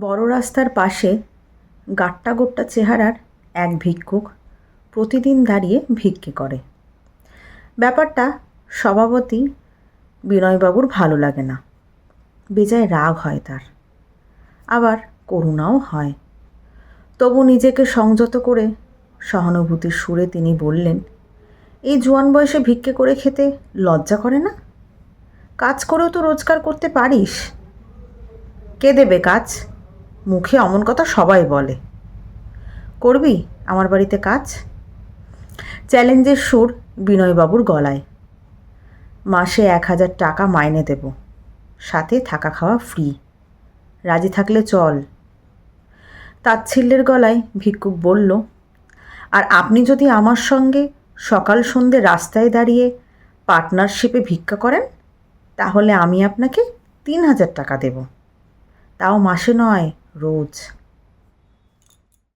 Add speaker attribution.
Speaker 1: বড় রাস্তার পাশে গাট্টা গোট্টা চেহারার এক ভিক্ষুক প্রতিদিন দাঁড়িয়ে ভিক্ষে করে। ব্যাপারটা স্বভাবতই বিনয়বাবুর ভালো লাগে না। বেজায় রাগ হয় তার। আবার করুণাও হয়। তবু নিজেকে সংযত করে সহানুভূতির সুরে তিনি বললেন, এই জোয়ান বয়সে ভিক্ষে করে খেতে লজ্জা করে না? কাজ করেও তো রোজগার করতে পারিস। কে দেবে কাজ? মুখে অমন কথা সবাই বলে। করবি আমার বাড়িতে কাজ? চ্যালেঞ্জের সুর বিনয়বাবুর গলায়। মাসে এক হাজার টাকা মাইনে দেব। সাথে থাকা খাওয়া ফ্রি রাজি থাকলে চল। তাচ্ছিল্যের গলায় ভিক্ষুক বলল, আর আপনি যদি আমার সঙ্গে সকাল সন্ধে রাস্তায় দাঁড়িয়ে পার্টনারশিপে ভিক্ষা করেন, তাহলে আমি আপনাকে তিন হাজার টাকা দেব। তাও মাসে নয় রোজ